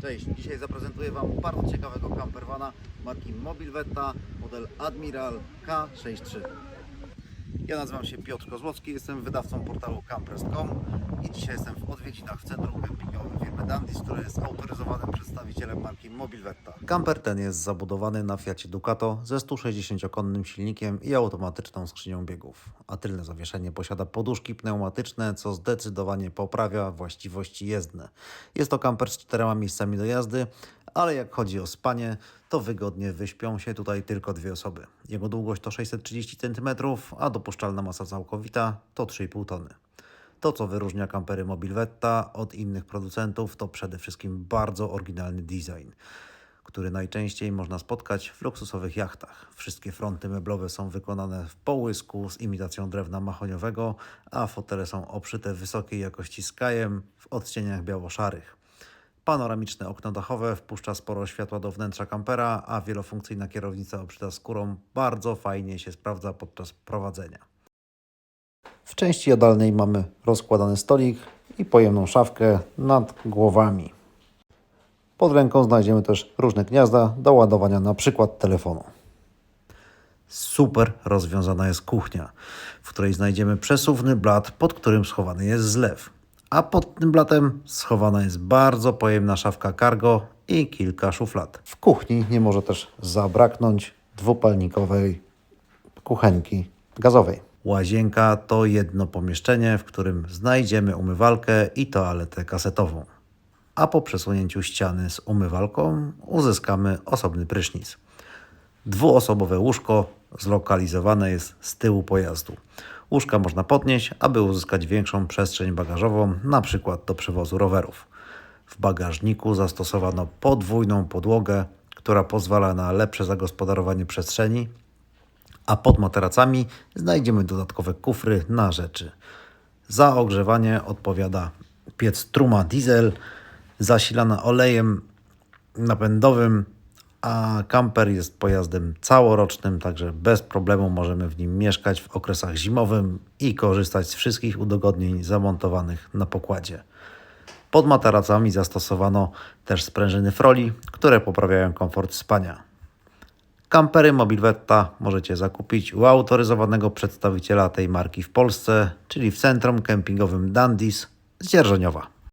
Cześć, dzisiaj zaprezentuję Wam bardzo ciekawego campervana marki Mobilvetta, model Admiral K63. Ja nazywam się Piotr Kozłowski, jestem wydawcą portalu Campers.com i dzisiaj jestem w odwiedzinach w centrum kempingowym firmy Dandis, który jest autoryzowanym marki Mobilvetta. Camper ten jest zabudowany na Fiacie Ducato ze 160-konnym silnikiem i automatyczną skrzynią biegów, a tylne zawieszenie posiada poduszki pneumatyczne, co zdecydowanie poprawia właściwości jezdne. Jest to camper z czterema miejscami do jazdy, ale jak chodzi o spanie, to wygodnie wyśpią się tutaj tylko dwie osoby. Jego długość to 630 cm, a dopuszczalna masa całkowita to 3,5 tony. To, co wyróżnia kampery Mobilvetta od innych producentów, to przede wszystkim bardzo oryginalny design, który najczęściej można spotkać w luksusowych jachtach. Wszystkie fronty meblowe są wykonane w połysku z imitacją drewna mahoniowego, a fotele są obszyte wysokiej jakości skajem w odcieniach biało-szarych. Panoramiczne okno dachowe wpuszcza sporo światła do wnętrza kampera, a wielofunkcyjna kierownica obszyta skórą bardzo fajnie się sprawdza podczas prowadzenia. W części jadalnej mamy rozkładany stolik i pojemną szafkę nad głowami. Pod ręką znajdziemy też różne gniazda do ładowania na przykład telefonu. Super rozwiązana jest kuchnia, w której znajdziemy przesuwny blat, pod którym schowany jest zlew. A pod tym blatem schowana jest bardzo pojemna szafka cargo i kilka szuflad. W kuchni nie może też zabraknąć dwupalnikowej kuchenki gazowej. Łazienka to jedno pomieszczenie, w którym znajdziemy umywalkę i toaletę kasetową. A po przesunięciu ściany z umywalką uzyskamy osobny prysznic. Dwuosobowe łóżko zlokalizowane jest z tyłu pojazdu. Łóżka można podnieść, aby uzyskać większą przestrzeń bagażową, na przykład do przewozu rowerów. W bagażniku zastosowano podwójną podłogę, która pozwala na lepsze zagospodarowanie przestrzeni, a pod materacami znajdziemy dodatkowe kufry na rzeczy. Za ogrzewanie odpowiada piec Truma Diesel, zasilana olejem napędowym, a kamper jest pojazdem całorocznym, także bez problemu możemy w nim mieszkać w okresach zimowym i korzystać z wszystkich udogodnień zamontowanych na pokładzie. Pod materacami zastosowano też sprężyny froli, które poprawiają komfort spania. Kampery Mobilvetta możecie zakupić u autoryzowanego przedstawiciela tej marki w Polsce, czyli w centrum kempingowym Dandis z Dzierżoniowa.